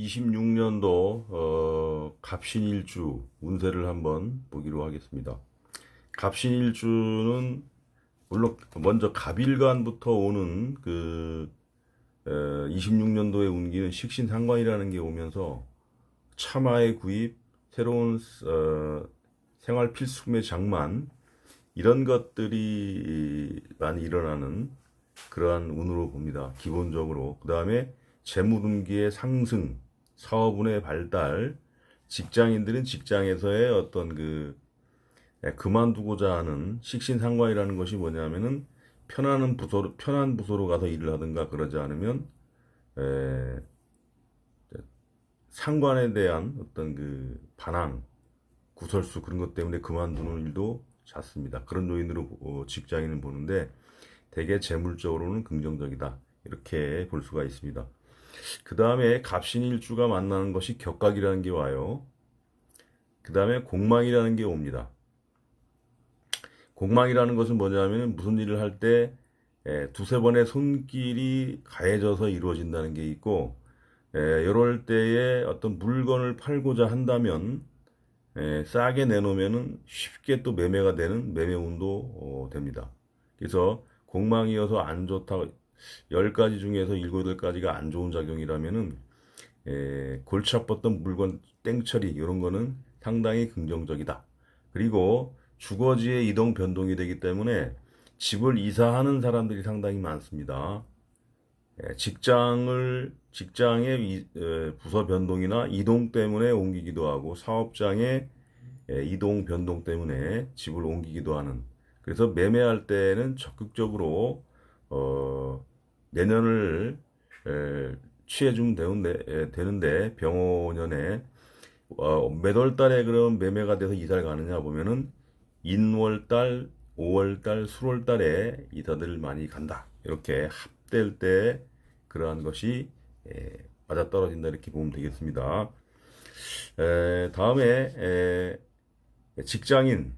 2026년도 어, 갑신일주 운세를 한번 보기로 하겠습니다. 갑신일주는 물론 먼저 갑일간부터 오는 그 어, 26년도의 운기는 식신상관이라는 게 오면서 참화의 구입, 새로운 어, 생활 필수품의 장만 이런 것들이 많이 일어나는 그러한 운으로 봅니다. 기본적으로 그 다음에 재물운기의 상승, 사업운의 발달, 직장인들은 직장에서의 어떤 그 예, 그만두고자 하는 식신상관이라는 것이 뭐냐면은 편안한 부서로 편한 부서로 가서 일을 하든가 그러지 않으면 에, 상관에 대한 어떤 그 반항, 구설수 그런 것 때문에 그만두는 일도 잦습니다. 그런 요인으로 어, 직장인을 보는데 대개 재물적으로는 긍정적이다 이렇게 볼 수가 있습니다. 그 다음에 갑신일주가 만나는 것이 격각이라는 게 와요. 그 다음에 공망이라는 게 옵니다. 공망이라는 것은 뭐냐면 무슨 일을 할 때 두세 번의 손길이 가해져서 이루어진다는 게 있고 에, 이럴 때에 어떤 물건을 팔고자 한다면 에, 싸게 내놓으면은 쉽게 또 매매가 되는 매매운도 어, 됩니다. 그래서 공망이어서 안 좋다 10가지 중에서 7, 8가지가 안 좋은 작용이라면은 에, 골치 아팠던 물건 땡처리 이런 거는 상당히 긍정적이다. 그리고 주거지의 이동 변동이 되기 때문에 집을 이사하는 사람들이 상당히 많습니다. 예, 직장을 직장의 이- 에, 부서 변동이나 이동 때문에 옮기기도 하고 사업장의 에, 이동 변동 때문에 집을 옮기기도 하는 그래서 매매할 때는 적극적으로 어, 내년을 에, 취해주면 되는데, 에, 되는데 병원년에 어, 몇월 달에 그럼 매매가 돼서 이사를 가느냐 보면은 인월달, 5월달, 수월달에 이사들을 많이 간다. 이렇게 합될 때 그러한 것이 에, 맞아떨어진다 이렇게 보면 되겠습니다. 에, 다음에 에, 직장인,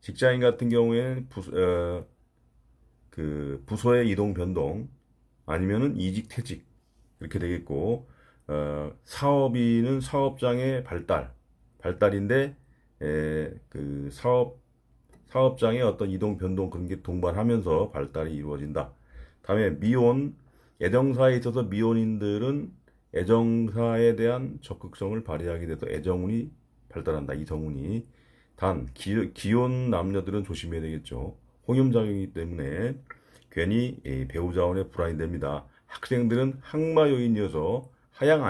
직장인 같은 경우에는 부, 어, 그 부서의 이동 변동 아니면은 이직 퇴직 이렇게 되겠고 어, 사업인은 사업장의 발달 발달인데 에, 그 사업 사업장의 어떤 이동 변동 그런 게 동반하면서 발달이 이루어진다. 다음에 미혼 애정사에 있어서 미혼인들은 애정사에 대한 적극성을 발휘하게 돼서 애정운이 발달한다. 이성운이 단 기, 기혼 남녀들은 조심해야 되겠죠. 홍염작용이기 때문에 괜히 이 배우 자원에 불안이 됩니다. 학생들은 항마 요인이어서 하향 안